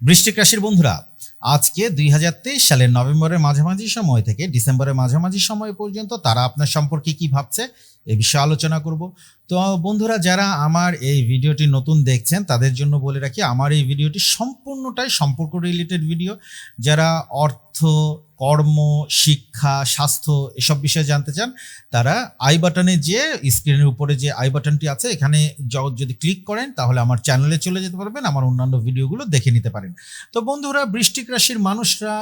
বৃষ্টিক রাশির বন্ধুরা, আজকে দুই হাজার তেইশ সালের নভেম্বরের মাঝামাঝি সময় থেকে ডিসেম্বরের মাঝামাঝি সময় পর্যন্ত তারা আপনার সম্পর্কে কি ভাবছে এ বিষয়ে আলোচনা করব। তো বন্ধুরা, যারা আমার এই ভিডিওটি নতুন দেখছেন, তাদের জন্য বলে রাখি, আমার এই ভিডিওটি সম্পূর্ণটাই সম্পর্ক রিলেটেড ভিডিও যারা অর্থ কর্ম, শিক্ষা, স্বাস্থ্য এসব বিষয়ে জানতে চান, তারা আই বাটনে যে স্ক্রিনের উপরে যে আই বাটনটি আছে, এখানে যদি ক্লিক করেন, তাহলে আমার চ্যানেলে চলে যেতে পারবেন, আমার অন্যান্য ভিডিওগুলো দেখে নিতে পারেন। তো বন্ধুরা, বৃষ্টিক রাশির মানুষরা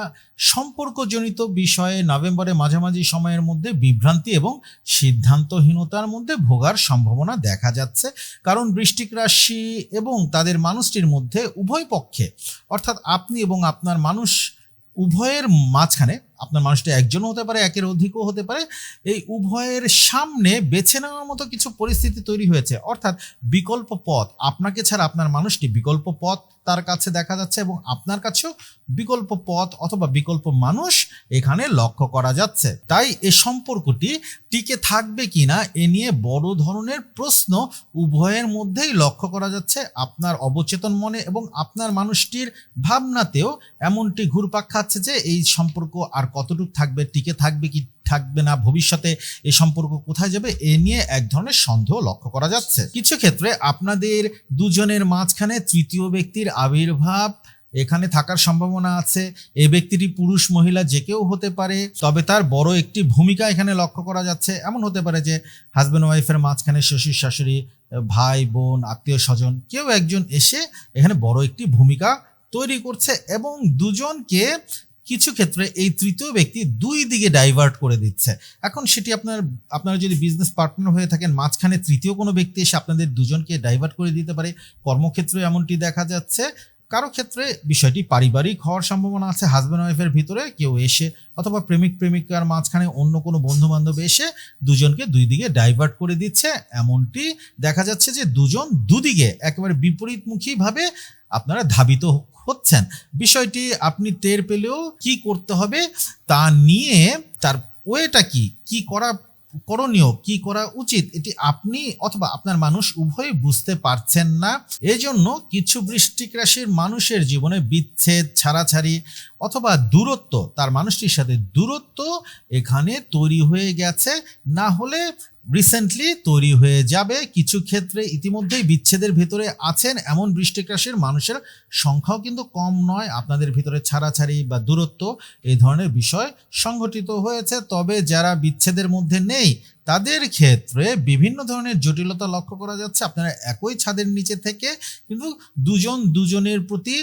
সম্পর্কজনিত বিষয়ে নভেম্বরের মাঝামাঝি সময়ের মধ্যে বিভ্রান্তি এবং সিদ্ধান্তহীনতার মধ্যে ভোগার সম্ভাবনা দেখা যাচ্ছে। কারণ বৃষ্টিক রাশি এবং তাদের মানুষটির মধ্যে উভয় পক্ষে, অর্থাৎ আপনি এবং আপনার মানুষ উভয়ের মাঝখানে আপনার মানুষটি একজনও হতে পারে, একের অধিকও হতে পারে। এই উভয়ের সামনে বেছে নেওয়ার মতো কিছু পরিস্থিতি তৈরি হয়েছে। অর্থাৎ বিকল্প পথ, আপনাকে ছাড়া আপনার মানুষটি বিকল্প পথ তার কাছে দেখা যাচ্ছে এবং আপনার কাছেও বিকল্প পথ অথবা বিকল্প মানুষ এখানে লক্ষ্য করা যাচ্ছে। তাই এ সম্পর্কটি টিকে থাকবে কিনা এ নিয়ে বড় ধরনের প্রশ্ন উভয়ের মধ্যেই লক্ষ্য করা যাচ্ছে। আপনার অবচেতন মনে এবং আপনার মানুষটির ভাবনাতেও এমনটি ঘুরপাক খাচ্ছে যে এই সম্পর্ক আর কতটুকু থাকবে, টিকে থাকবে, কি থাকবে না, ভবিষ্যতে এই সম্পর্ক কোথায় যাবে, এ নিয়ে এক ধরনের সন্দেহ লক্ষ্য করা যাচ্ছে। কিছু ক্ষেত্রে আপনাদের দুজনের মাঝখানে তৃতীয় ব্যক্তির আবির্ভাব এখানে থাকার সম্ভাবনা আছে। এই ব্যক্তিটি পুরুষ, মহিলা, যে কেউ হতে পারে, তবে তার বড় একটি ভূমিকা এখানে লক্ষ্য করা যাচ্ছে। এমন হতে পারে যে হাজব্যান্ড ওয়াইফের মাঝখানে শ্বশুর, শাশুড়ি, ভাই, বোন, আত্মীয়, স্বজন, কেউ একজন এসে এখানে বড় একটি ভূমিকা তৈরি করছে এবং দুজনকে কিছু ক্ষেত্রে এই তৃতীয় ব্যক্তি দুই দিকে ডাইভার্ট করে দিচ্ছে। এখন সেটি আপনার, আপনারা যদি বিজনেস পার্টনার হয়ে থাকেন, মাঝখানে তৃতীয় কোনো ব্যক্তি এসে আপনাদের দুজনকে ডাইভার্ট করে দিতে পারে। কর্মক্ষেত্রে এমনটি দেখা যাচ্ছে। কারও ক্ষেত্রে বিষয়টি পারিবারিক হওয়ার সম্ভাবনা আছে হাজব্যান্ড ওয়াইফের ভিতরে কেউ এসে অথবা প্রেমিক প্রেমিকার মাঝখানে অন্য কোনো বন্ধু বান্ধব এসে দুজনকে দুই দিকে ডাইভার্ট করে দিচ্ছে। এমনটি দেখা যাচ্ছে যে দুজন দুদিকে একেবারে বিপরীতমুখীভাবে আপনারা ধাবিত হচ্ছেন। বিষয়টি আপনি টের পেলেও কি করতে হবে তা নিয়ে তার ওয়েটা কি? কি করা করণীয়? কি করা উচিত? এটি আপনি অথবা আপনার মানুষ উভয়ই বুঝতে পারছেন না। এজন্য কিছু বৃষ্টিক রাশির মানুষের জীবনে বিচ্ছেদ, ছাড়াছাড়ি অথবা দূরত্ব, তার মানুষটির সাথে দূরত্ব এখানে তৈরি হয়ে গেছে। না হলে রিসেন্টলি তৈরি হয়ে যাবে। কিছু ক্ষেত্রে ইতিমধ্যেই বিচ্ছেদের ভেতরে আছেন। এমন বৃষ্টিকাশীর মানুষের সংখ্যাও কিন্তু কম নয়। আপনাদের ভিতরে ছাড়াছাড়ি বা দূরত্ব এই ধরনের বিষয় সংঘটিত হয়েছে। তবে যারা বিচ্ছেদের মধ্যে নেই তাদের ক্ষেত্রে বিভিন্ন ধরনের জটিলতা লক্ষ্য করা যাচ্ছে। আপনারা একই ছাদের নিচে থেকে কিন্তু দুজন দুজনের প্রতি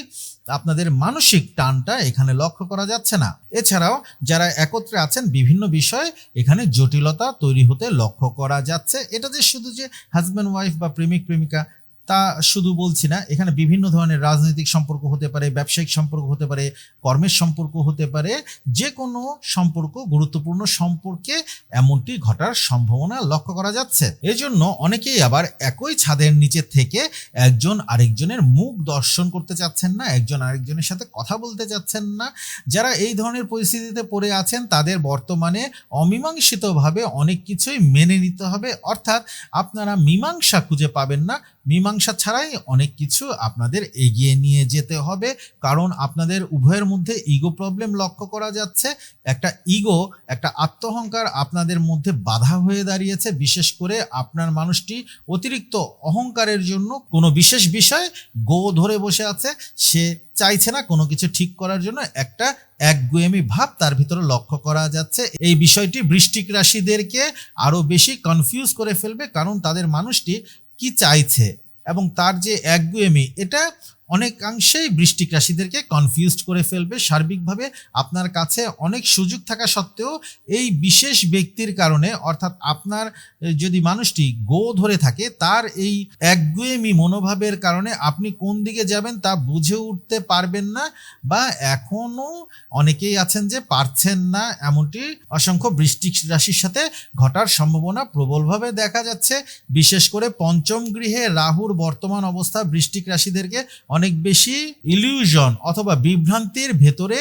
আপনাদের মানসিক টানটা এখানে লক্ষ্য করা যাচ্ছে না। এছাড়াও যারা একত্রে আছেন, বিভিন্ন বিষয়ে এখানে জটিলতা তৈরি হতে লক্ষ্য করা যাচ্ছে। এটা যে শুধু যে হাজব্যান্ড ওয়াইফ বা প্রেমিক, প্রেমিকা তা শুধু বলছি না, এখানে বিভিন্ন ধরনের রাজনৈতিক সম্পর্ক হতে পারে, ব্যবসায়িক সম্পর্ক হতে পারে, কর্মের সম্পর্ক হতে পারে যে কোনো সম্পর্ক গুরুত্বপূর্ণ সম্পর্কে এমনটি ঘটার সম্ভাবনা লক্ষ্য করা যাচ্ছে। এজন্য অনেকেই আবার একই ছাদের নিচে থেকে একজন আরেকজনের মুখ দর্শন করতে চাচ্ছেন না, একজন আরেকজনের সাথে কথা বলতে চাচ্ছেন না। যারা এই ধরনের পরিস্থিতিতে পড়ে আছেন, তাদের বর্তমানে অমীমাংসিতভাবে অনেক কিছুই মেনে নিতে হবে, অর্থাৎ আপনারা মীমাংসা খুঁজে পাবেন না মীমাংসা ছাড়াই অনেক কিছু আপনাদের এগিয়ে নিয়ে যেতে হবে। কারণ আপনাদের উভয়ের মধ্যে ইগো প্রবলেম লক্ষ্য করা যাচ্ছে। একটা ইগো একটা আত্মহংকার আপনাদের মধ্যে বাধা হয়ে দাঁড়িয়েছে। বিশেষ করে আপনার মানুষটি অতিরিক্ত অহংকারের জন্য কোনো বিশেষ বিষয় গো ধরে বসে আছে। সে চাইছে না কোনো কিছু ঠিক করার জন্য। একটা একগুয়েমি ভাব তার ভিতরে লক্ষ্য করা যাচ্ছে। এই বিষয়টি বৃষ্টিক রাশিদেরকে আরও বেশি কনফিউজ করে ফেলবে। কারণ তাদের মানুষটি কি চাইছে এবং তার যে একগুয়েমি এটা অনেকাংশেই বৃষ্টিক রাশিদেরকে কনফিউজড করে ফেলবে। সার্বিকভাবে আপনার কাছে অনেক সুযোগ থাকা সত্ত্বেও এই বিশেষ ব্যক্তির কারণে, অর্থাৎ আপনার যদি মানুষটি গো ধরে থাকে, তার এই একগুয়েমি মনোভাবের কারণে আপনি কোন দিকে যাবেন তা বুঝে উঠতে পারবেন না বা এখনও অনেকেই আছেন যে পারছেন না। এমনটি অসংখ্য বৃষ্টিক রাশির সাথে ঘটার সম্ভাবনা প্রবলভাবে দেখা যাচ্ছে। বিশেষ করে পঞ্চম গৃহে রাহুর বর্তমান অবস্থা বৃষ্টিক রাশিদেরকে অনেক বেশি ইলিউশন অথবা বিভ্রান্তির ভেতরে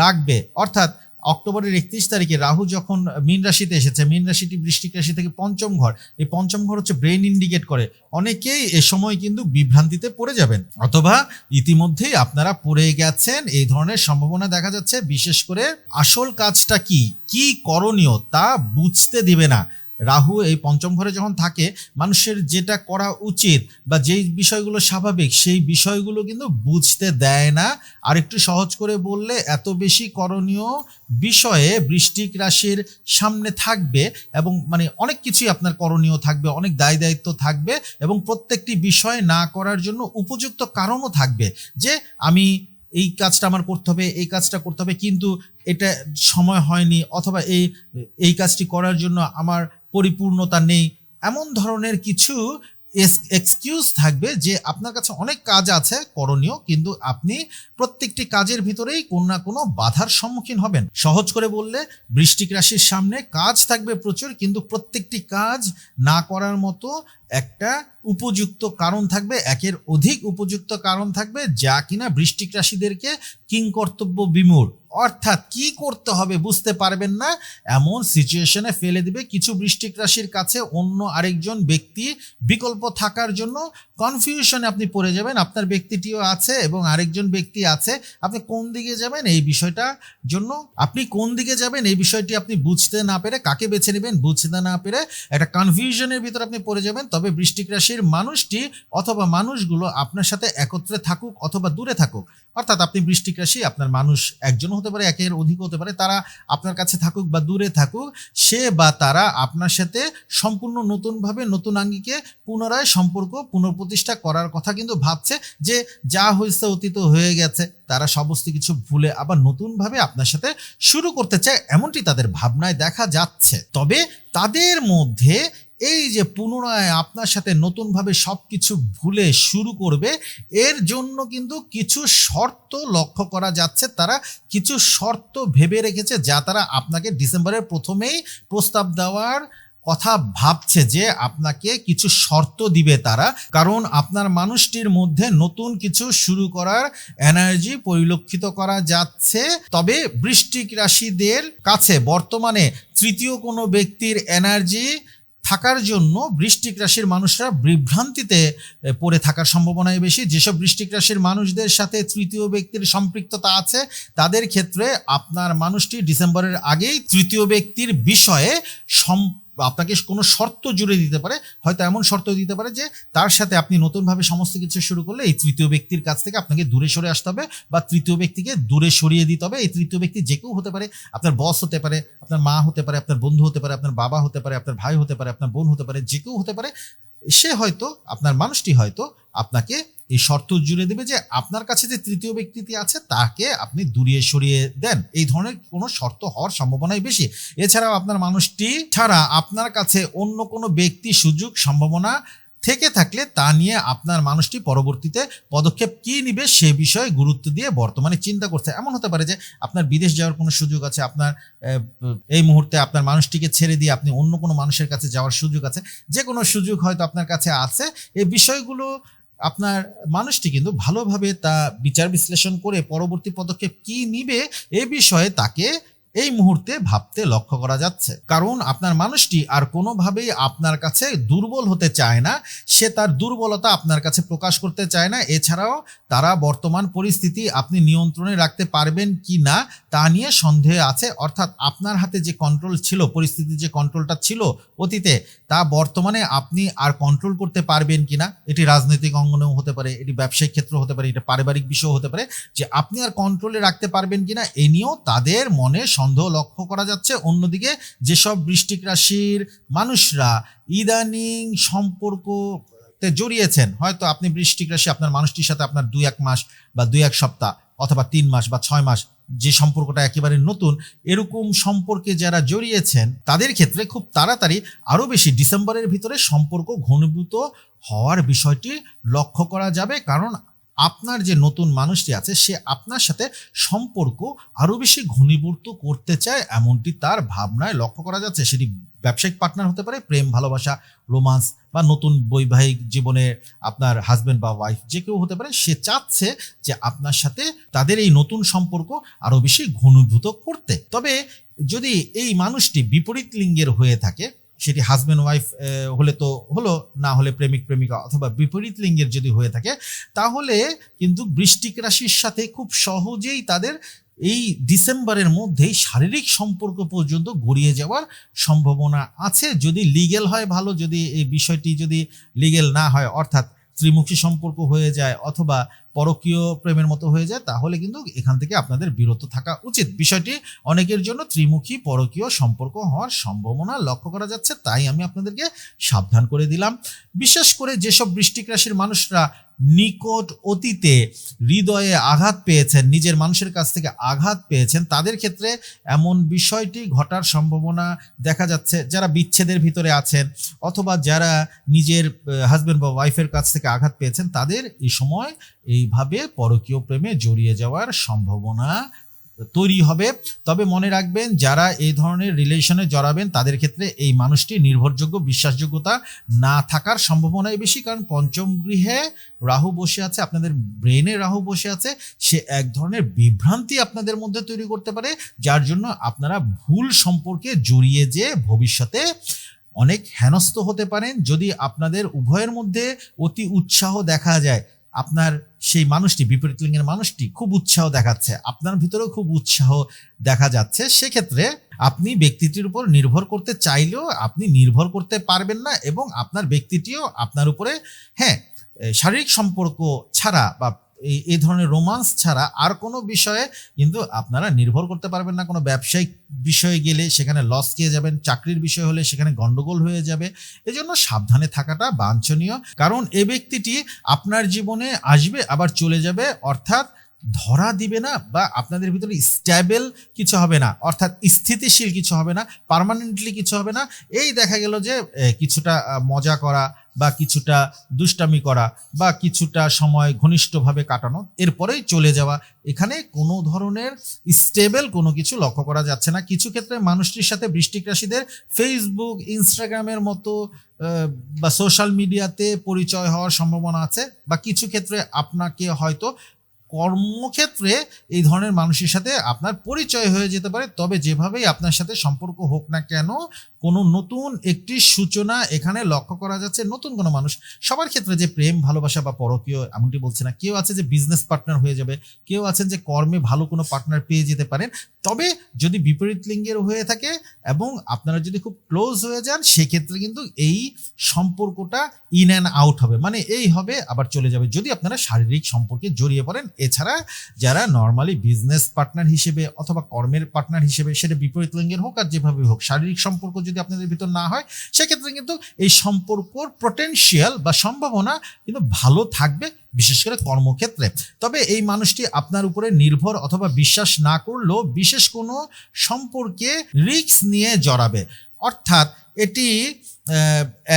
রাখবে। অর্থাৎ অক্টোবরের একত্রিশ তারিখে রাহু যখন মীন রাশিতে এসেছে, মীন রাশিটি বৃষ্টিক রাশি থেকে পঞ্চম ঘর। এই পঞ্চম ঘর হচ্ছে ব্রেন ইন্ডিকেট করে। অনেকেই এ সময় কিন্তু বিভ্রান্তিতে পড়ে যাবেন। অথবা ইতিমধ্যেই আপনারা পড়ে গেছেন, এই ধরনের সম্ভাবনা দেখা যাচ্ছে। বিশেষ করে আসল কাজটা কি? কি করণীয়? তা বুঝতে দিবে না। রাহু এই পঞ্চম ঘরে যখন থাকে, মানুষের যেটা করা উচিত বা যেই বিষয়গুলো স্বাভাবিক, সেই বিষয়গুলো কিন্তু বুঝতে দেয় না। আর একটু সহজ করে বললে, এত বেশি করণীয় বিষয়ে বৃষ্টিক রাশির সামনে থাকবে এবং মানে অনেক কিছুই আপনার করণীয় থাকবে, অনেক দায় দায়িত্ব থাকবে এবং প্রত্যেকটি বিষয় না করার জন্য উপযুক্ত কারণও থাকবে যে আমি এই কাজটা আমার করতে হবে, এই কাজটা করতে হবে, কিন্তু এটা সময় হয়নি অথবা এই এই কাজটি করার জন্য আমার পরিপূর্ণতা নেই। এমন ধরনের কিছু এক্সকিউজ থাকবে যে আপনার কাছে অনেক কাজ আছে, করণীয়, কিন্তু আপনি প্রত্যেকটি কাজের ভিতরেই কোনো না কোনো বাধার সম্মুখীন হবেন। সহজ করে বললে, বৃষ্টিক রাশির সামনে কাজ থাকবে প্রচুর, কিন্তু প্রত্যেকটি কাজ না করার মতো একটা উপযুক্ত কারণ থাকবে, একের অধিক উপযুক্ত কারণ থাকবে, যা কিনা বৃষ্টিক রাশিদেরকে কিংকর্তব্য বিমূঢ় অর্থাৎ কি করতে হবে বুঝতে পারবেন না, এমন সিচুয়েশনে ফেলে দিবে কিছু বৃষ্টিক রাশির কাছে অন্য আরেকজন ব্যক্তি বিকল্প থাকার জন্য। কনফিউশনে আপনি পড়ে যাবেন, আপনার ব্যক্তিটিও আছে এবং আরেকজন ব্যক্তি আছে। আপনি কোন দিকে যাবেন এই বিষয়টা জন্য? আপনি কোন দিকে যাবেন এই বিষয়টি আপনি বুঝতে না পেরে, কাকে বেছে নেবেন বুঝতে না পেরে একটা কনফিউশনের ভিতর আপনি পড়ে যাবেন। তবে বৃষ্টিক রাশির মানুষটি অথবা মানুষগুলো আপনার সাথে একত্রে থাকুক অথবা দূরে থাকুক। অর্থাৎ আপনি বৃষ্টিক রাশি আপনার মানুষ একজন হতে পারে, একের অধিক হতে পারে, তারা আপনার কাছে থাকুক বা দূরে থাকুক, সে বা তারা আপনার সাথে সম্পূর্ণ নতুনভাবে, নতুন আঙ্গিকে পুনরায় সম্পর্ক, পুনঃপ্রতিষ্ঠা করার কথা কিন্তু ভাবছে যে যা হয়েছে অতীত হয়ে গেছে, তারা সমস্ত কিছু ভুলে আবার নতুনভাবে আপনার সাথে শুরু করতে চায়, এমনটি তাদের ভাবনায় দেখা যাচ্ছে। তবে তাদের মধ্যে এই যে পুনরায় আপনার সাথে নতুনভাবে সব কিছু ভুলে শুরু করবে, এর জন্য কিন্তু কিছু শর্ত লক্ষ্য করা যাচ্ছে, তারা কিছু শর্ত ভেবে রেখেছে যা তারা আপনাকে ডিসেম্বরের প্রথমেই প্রস্তাব দেওয়ার কথা ভাবছে যে আপনাকে কিছু শর্ত দিবে তারা। কারণ আপনার মানুষটির মধ্যে নতুন কিছু শুরু করার এনার্জি পরিলক্ষিত করা যাচ্ছে। তবে বৃষ্টিক রাশিদের কাছে বর্তমানে তৃতীয় কোনো ব্যক্তির এনার্জি থাকার জন্য বৃষ্টিক রাশির মানুষরা বিভ্রান্তিতে পড়ে থাকার সম্ভাবনাই বেশি। যেসব বৃষ্টিক রাশির মানুষদের সাথে তৃতীয় ব্যক্তির সম্পৃক্ততা আছে, তাদের ক্ষেত্রে আপনার মানুষটি ডিসেম্বরের আগেই তৃতীয় ব্যক্তির বিষয়ে সম আপনাকে কোনো শর্ত জুড়ে দিতে পারে, হয়তো এমন শর্ত দিতে পারে যে তার সাথে আপনি নতুনভাবে সমস্ত কিছু শুরু করলে এই তৃতীয় ব্যক্তির কাছ থেকে আপনাকে দূরে সরে আসতে হবে বা তৃতীয় ব্যক্তিকে দূরে সরিয়ে দিতে হবে। এই তৃতীয় ব্যক্তি যে কেউ হতে পারে, আপনার বস হতে পারে, আপনার মা হতে পারে, আপনার বন্ধু হতে পারে, আপনার বাবা হতে পারে, আপনার ভাই হতে পারে, আপনার বোন হতে পারে, যে কেউ হতে পারে, সে হয়তো, আপনার মানুষটি হয়তো আপনাকে এই শর্ত জুড়ে দেবে যে আপনার কাছে যে তৃতীয় ব্যক্তিটি আছে, তাকে আপনি দূরিয়ে সরিয়ে দেন। এই ধরনের কোনো শর্ত হওয়ার সম্ভাবনাই বেশি। এছাড়াও আপনার মানুষটি ছাড়া আপনার কাছে অন্য কোনো ব্যক্তি সুযোগ, সম্ভাবনা থেকে থাকলে তা নিয়ে আপনার মানুষটি পরবর্তীতে পদক্ষেপ কী নিবে সে বিষয়ে গুরুত্ব দিয়ে বর্তমানে চিন্তা করছে। এমন হতে পারে যে আপনার বিদেশ যাওয়ার কোনো সুযোগ আছে, আপনার এই মুহূর্তে আপনার মানুষটিকে ছেড়ে দিয়ে আপনি অন্য কোনো মানুষের কাছে যাওয়ার সুযোগ আছে। যে কোনো সুযোগ হয়তো আপনার কাছে আছে। এই বিষয়গুলো আপনার মানুষটি কিন্তু ভালোভাবে তা বিচার বিশ্লেষণ করে পরবর্তী পদক্ষেপ কি নিবে এ বিষয়ে তাকে এই মুহূর্তে ভাবতে লক্ষ্য করা যাচ্ছে। কারণ আপনার মানুষটি আর কোনোভাবেই আপনার কাছে দুর্বল হতে চায় না, সে তার দুর্বলতা আপনার কাছে প্রকাশ করতে চায় না। এছাড়াও তারা বর্তমান পরিস্থিতি আপনি নিয়ন্ত্রণে রাখতে পারবেন কি না, তা নিয়ে সন্দেহ আছে। অর্থাৎ আপনার হাতে যে কন্ট্রোল ছিল, পরিস্থিতির যে কন্ট্রোলটা ছিল অতীতে, তা বর্তমানে আপনি আর কন্ট্রোল করতে পারবেন কিনা এটি রাজনৈতিক অঙ্গনেও হতে পারে, এটি ব্যবসায়িক ক্ষেত্র হতে পারে, এটা পারিবারিক বিষয় হতে পারে। যে আপনি আর কন্ট্রোলে রাখতে পারবেন কি না, এ নিয়েও তাদের মনে সন্দেহ লক্ষ্য করা যাচ্ছে। অন্যদিকে যেসব বৃষ্টিক রাশির মানুষরা ইদানিং সম্পর্ক জড়িয়েছেন, হয়তো আপনি বৃষ্টিক রাশি আপনার মানুষটির সাথে আপনার দুই এক মাস বা দুই এক সপ্তাহ অথবা তিন মাস বা ছয় মাস যে সম্পর্কটা একেবারে নতুন, এরকম সম্পর্কে যারা জড়িয়েছেন, তাদের ক্ষেত্রে খুব তাড়াতাড়ি আরও বেশি ডিসেম্বরের ভিতরে সম্পর্ক ঘনীভূত হওয়ার বিষয়টি লক্ষ্য করা যাবে। কারণ আপনার যে নতুন মানুষটি আছে, সে আপনার সাথে সম্পর্ক আরও বেশি ঘনীভূত করতে চায়, এমনটি তার ভাবনায় লক্ষ্য করা যাচ্ছে। সেটি ব্যবসায়িক পার্টনার হতে পারে, প্রেম, ভালোবাসা রোমান্স বা নতুন বৈবাহিক জীবনে আপনার হাজব্যান্ড বা ওয়াইফ যে কেউ হতে পারে, সে চাচ্ছে যে আপনার সাথে তাদের এই নতুন সম্পর্ক আরও বেশি ঘনীভূত করতে। তবে যদি এই মানুষটি বিপরীত লিঙ্গের হয়ে থাকে সেটি হাজব্যান্ড ওয়াইফ হলে তো হলো, না হলে প্রেমিক, প্রেমিকা অথবা বিপরীত লিঙ্গের যদি হয়ে থাকে, তাহলে কিন্তু বৃষ্টিক রাশির সাথে খুব সহজেই তাদের এই ডিসেম্বরের মধ্যেই শারীরিক সম্পর্ক পর্যন্ত গড়িয়ে যাওয়ার সম্ভাবনা আছে। যদি লিগেল হয় ভালো, যদি এই বিষয়টি যদি লিগেল না হয়, অর্থাৎ ত্রিমুখী সম্পর্ক হয়ে যায় অথবা পরকীয় প্রেমের মতো হয়ে যায়, তাহলে কিন্তু এখান থেকে আপনাদের বিরত থাকা উচিত। বিষয়টি অনেকের জন্য ত্রিমুখী, পরকীয় সম্পর্ক হওয়ার সম্ভাবনা লক্ষ্য করা যাচ্ছে, তাই আমি আপনাদেরকে সাবধান করে দিলাম। বিশেষ করে যেসব বৃষ্টিক রাশির মানুষরা নিকট অতীতে হৃদয়ে আঘাত পেয়েছেন, নিজের মানুষের কাছ থেকে আঘাত পেয়েছেন, তাদের ক্ষেত্রে এমন বিষয়টি ঘটার সম্ভাবনা দেখা যাচ্ছে। যারা বিচ্ছেদের ভিতরে আছেন অথবা যারা নিজের হাজব্যান্ড বা ওয়াইফের কাছ থেকে আঘাত পেয়েছেন, তাদের এই সময় এইভাবে পরকীয় প্রেমে জড়িয়ে যাওয়ার সম্ভাবনা তৈরি হবে। তবে মনে রাখবেন, যারা এই ধরনের রিলেশনে জড়াবেন, তাদের ক্ষেত্রে এই মানুষটি নির্ভরযোগ্য, বিশ্বাসযোগ্যতা না থাকার সম্ভাবনাই বেশি। কারণ পঞ্চম গৃহে রাহু বসে আছে, আপনাদের ব্রেনে রাহু বসে আছে, সে এক ধরনের বিভ্রান্তি আপনাদের মধ্যে তৈরি করতে পারে, যার জন্য আপনারা ভুল সম্পর্কে জড়িয়ে যে ভবিষ্যতে অনেক হেনস্থ হতে পারেন। যদি আপনাদের উভয়ের মধ্যে অতি উৎসাহ দেখা যায় আপনার সেই মানুষটি, বিপরীত লিঙ্গের মানুষটি খুব উৎসাহ দেখাচ্ছে। আপনার ভিতরেও খুব উৎসাহ দেখা যাচ্ছে। সেক্ষেত্রে আপনি ব্যক্তিটির উপর নির্ভর করতে চাইলেও আপনি নির্ভর করতে পারবেন না এবং আপনার ব্যক্তিটিও আপনার উপরে হ্যাঁ শারীরিক সম্পর্ক ছাড়া বা এই এই ধরনের রোমান্স ছাড়া আর কোনো বিষয়ে কিন্তু আপনারা নির্ভর করতে পারবেন না। কোনো ব্যবসায়িক বিষয়ে গেলে সেখানে লস খেয়ে যাবেন, চাকরির বিষয় হলে সেখানে গন্ডগোল হয়ে যাবে। এজন্য সাবধানে থাকাটা বাঞ্ছনীয়। কারণ এ ব্যক্তিটি আপনার জীবনে আসবে, আবার চলে যাবে, অর্থাৎ ধরা দিবে না বা আপনাদের ভিতরে স্ট্যাবেল কিছু হবে না, অর্থাৎ স্থিতিশীল কিছু হবে না পারমানেন্টলি কিছু হবে না। এই দেখা গেল যে কিছুটা মজা করা বা কিছুটা দুষ্টামি করা বা কিছুটা সময় ঘনিষ্ঠভাবে কাটানো, এরপরেই চলে যাওয়া, এখানে কোনো ধরনের স্টেবল কোনো কিছু লক্ষ্য করা যাচ্ছে না। কিছু ক্ষেত্রে মানুষটির সাথে বৃষ্টিক রাশিদের ফেসবুক ইনস্টাগ্রামের মতো বা সোশ্যাল মিডিয়াতে পরিচয় হওয়ার সম্ভাবনা আছে, বা কিছু ক্ষেত্রে আপনাকে হয়তো কর্মক্ষেত্রে এই ধরনের মানুষের সাথে আপনার পরিচয় হয়ে যেতে পারে। তবে যেভাবেই আপনার সাথে সম্পর্ক হোক না কেন, কোনো নতুন একটি সূচনা এখানে লক্ষ্য করা যাচ্ছে। নতুন কোনো মানুষ, সবার ক্ষেত্রে যে প্রেম, ভালোবাসা বা পরকীয় এমনটি বলছে না। কেউ আছে যে বিজনেস পার্টনার হয়ে যাবে, কেউ আছেন যে কর্মে ভালো কোনো পার্টনার পেয়ে যেতে পারেন। তবে যদি বিপরীত লিঙ্গের হয়ে থাকে এবং আপনারা যদি খুব ক্লোজ হয়ে যান, সেক্ষেত্রে কিন্তু এই সম্পর্কটা ইন অ্যান্ড আউট হবে। মানে এই হবে, আবার চলে যাবে। যদি আপনারা শারীরিক সম্পর্কে জড়িয়ে পড়েন এছাড়া যারা নর্মালি বিজনেস পার্টনার হিসেবে অথবা কর্মের পার্টনার হিসেবে সেটা বিপরীত লিঙ্গের হোক আর যেভাবে হোক, শারীরিক সম্পর্ক যদি আপনাদের ভিতর না হয়, সেক্ষেত্রে কিন্তু এই সম্পর্কর পোটেন্সিয়াল বা সম্ভাবনা কিন্তু ভালো থাকবে, বিশেষ করে কর্মক্ষেত্রে। তবে এই মানুষটি আপনার উপরে নির্ভর অথবা বিশ্বাস না করলেও বিশেষ কোনো সম্পর্কে রিক্স নিয়ে জড়াবে। অর্থাৎ এটি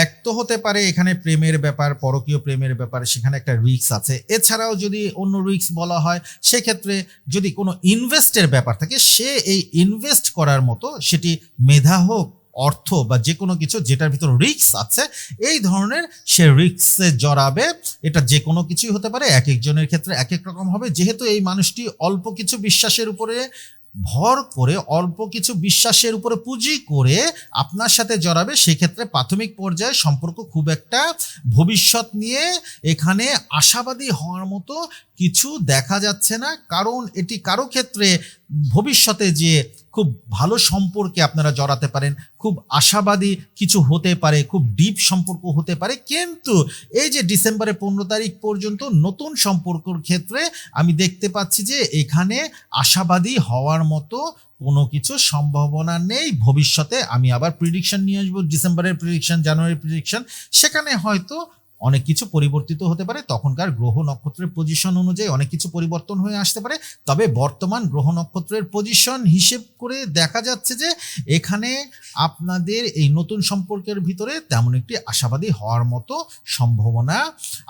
এক তো হতে পারে এখানে প্রেমের ব্যাপার, পরকীয় প্রেমের ব্যাপার সেখানে একটা রিক্স আছে। এছাড়াও যদি অন্য রিক্স বলা হয়, সেক্ষেত্রে যদি কোনো ইনভেস্টের ব্যাপার থাকে, সে এই ইনভেস্ট করার মতো সেটি মেধা হোক, অর্থ বা যে কোনো কিছু যেটার ভিতর রিক্স আছে, এই ধরনের সে রিক্সে জড়াবে। এটা যে কোনো কিছুই হতে পারে, এক একজনের ক্ষেত্রে এক এক রকম হবে। যেহেতু এই মানুষটি অল্প কিছু বিশ্বাসের উপরে ভর করে অল্প কিছু বিশ্বাসের উপরে পুঁজি করে আপনার সাথে জড়াবে, সেক্ষেত্রে প্রাথমিক পর্যায়ে সম্পর্ক খুব একটা ভবিষ্যৎ নিয়ে এখানে আশাবাদী হওয়ার মতো কিছু দেখা যাচ্ছে না। কারণ এটি কারও ক্ষেত্রে ভবিষ্যতে যে খুব ভালো সম্পর্কে আপনারা জড়াতে পারেন, খুব আশাবাদী কিছু হতে পারে, খুব ডিপ সম্পর্ক হতে পারে, কিন্তু এই যে ডিসেম্বরের পনেরো তারিখ পর্যন্ত নতুন সম্পর্কর ক্ষেত্রে আমি দেখতে পাচ্ছি যে এখানে আশাবাদী হওয়ার মতো কোনো কিছু সম্ভাবনা নেই। ভবিষ্যতে আমি আবার প্রিডিকশন নিয়ে আসব, ডিসেম্বরের প্রিডিকশন জানুয়ারির প্রিডিকশন সেখানে হয়তো অনেক কিছু পরিবর্তিত হতে পারে, তখনকার গ্রহ নক্ষত্রের পজিশন অনুযায়ী অনেক কিছু পরিবর্তন হয়ে আসতে পারে। তবে বর্তমান গ্রহ নক্ষত্রের পজিশন হিসেব করে দেখা যাচ্ছে যে, এখানে আপনাদের এই নতুন সম্পর্কের ভিতরে তেমন একটি আশাবাদী হওয়ার মতো সম্ভাবনা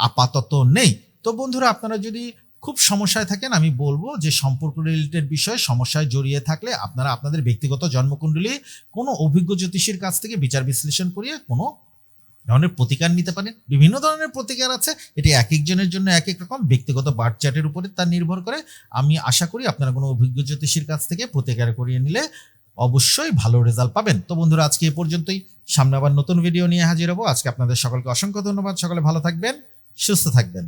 আপাতত নেই। তো বন্ধুরা, আপনারা যদি খুব সমস্যায় থাকেন, আমি বলব যে সম্পর্ক রিলেটেড বিষয়ে সমস্যায় জড়িয়ে থাকলে আপনারা আপনাদের ব্যক্তিগত জন্মকুণ্ডলী কোনো অভিজ্ঞ জ্যোতিষীর কাছ থেকে বিচার বিশ্লেষণ করিয়ে কোনো ধরনের প্রতিকার নিতে পারেন, বিভিন্ন ধরনের প্রতিকার আছে, এটি এক একজনের জন্য এক এক রকম, ব্যক্তিগত বার্থ চার্টের উপরে তা নির্ভর করে। আমি আশা করি আপনারা কোনো অভিজ্ঞ জ্যোতিষীর কাছ থেকে প্রতিকার করিয়ে নিলে অবশ্যই ভালো রেজাল্ট পাবেন। তো বন্ধুরা, আজকে এ পর্যন্তই। সামনে আবার নতুন ভিডিও নিয়ে হাজির হব। আজকে আপনাদের সকলকে অসংখ্য ধন্যবাদ। সকলে ভালো থাকবেন, সুস্থ থাকবেন।